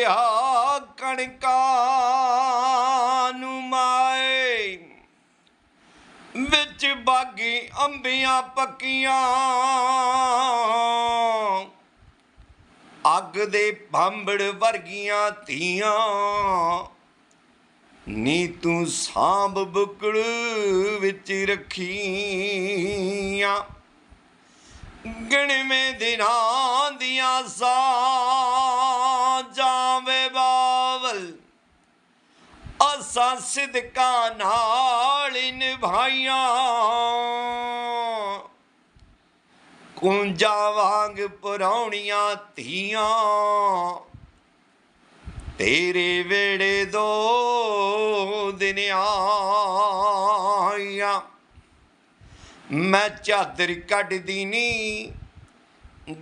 ਕਿਹਾ ਕਣਕਾਂ ਨੂੰ ਮਾਏ। ਵਿੱਚ ਬਾਗੀ ਅੰਬੀਆਂ ਪੱਕੀਆਂ। ਅੱਗ ਦੇ ਭਾਂਬੜ ਵਰਗੀਆਂ ਧੀਆਂ। ਨੀ ਤੂੰ ਸਾਂਭ ਬੁਕੜ ਵਿੱਚ ਰੱਖੀਆਂ। ਗਣਵੇਂ ਦਿਨਾਂ ਦੀਆਂ ਸਾ ਅਸਾਂ ਸਿਦਕਾਂ ਨਾਲ ਹੀ ਨਿਭਾਈਆਂ। ਕੁੰਜਾ ਵਾਂਗ ਪਰੌਣੀਆਂ ਧੀਆਂ। ਤੇਰੇ ਵੇੜੇ ਦੋ ਦਿਨ ਆਈਆਂ। ਮੈਂ ਚਾਦਰ ਕੱਢਦੀ ਨੀ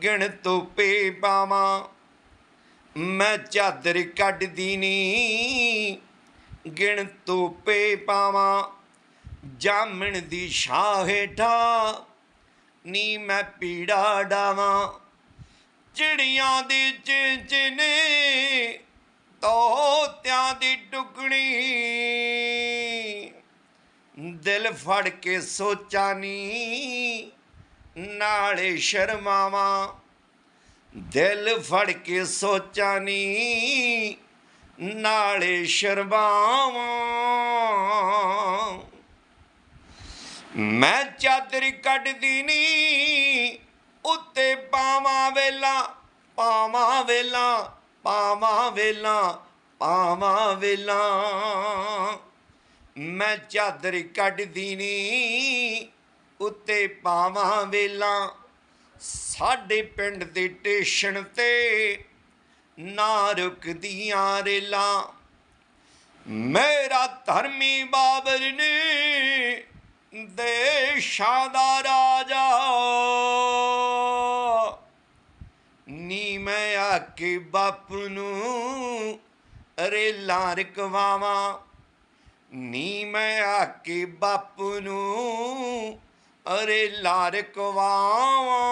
ਗਿਣ ਤੋਪੇ ਪਾਵਾਂ। ਮੈਂ ਚਾਦਰ ਕੱਢਦੀ ਨੀ। ਗਿਣ ਤੋਪੇ ਪਾਵਾਂ, ਜਾਮਣ ਦੀ ਛਾਂ ਹੇਠਾਂ। ਨੀ ਮੈਂ ਪੀੜਾ ਡਾਵਾਂ, ਚਿੜੀਆਂ ਦੀ ਚਿੰਚਨੇ ਤੋਤਿਆਂ ਦੀ ਟੁਕਣੀ। ਦਿਲ ਫੜ ਕੇ ਸੋਚਾਂ ਨੀ, ਨਾਲੇ ਸ਼ਰਮਾਵਾਂ। ਦਿਲ ਫੜ ਕੇ ਸੋਚਾਂ ਨੀ, ਨਾਲੇ ਸ਼ਰਮਾਵਾਂ। ਮੈਂ ਚਾਦਰ ਕੱਢਦੀ ਨੀ, ਉੱਤੇ ਪਾਵਾਂ ਵੇਲਾ ਪਾਵਾਂ ਵੇਲਾ ਪਾਵਾਂ ਵੇਲਾ ਪਾਵਾਂ ਵੇਲਾ। ਮੈਂ ਚਾਦਰ ਕੱਢਦੀ ਨੀ, ਉੱਤੇ ਪਾਵਾਂ ਵੇਲਾ ਸਾਡੇ ਪਿੰਡ ਦੇ ਟੇਸ਼ਨ ਤੇ ਨਾ ਰੁਕਦੀਆਂ ਰੇਲਾਂ। ਮੇਰਾ ਧਰਮੀ ਬਾਬਰ ਨੇ ਦੇਸ਼ਾਂ ਦਾ ਰਾਜਾ। ਨੀ ਮੈਂ ਆਕੇ ਬਾਪੂ ਨੂੰ ਰੇਲਾਂ ਰਕਵਾਵਾਂ। ਨੀ ਮੈਂ ਆਕੇ ਬਾਪੂ ਨੂੰ ਰੇਲਾਂ ਰਕਵਾਵਾਂ।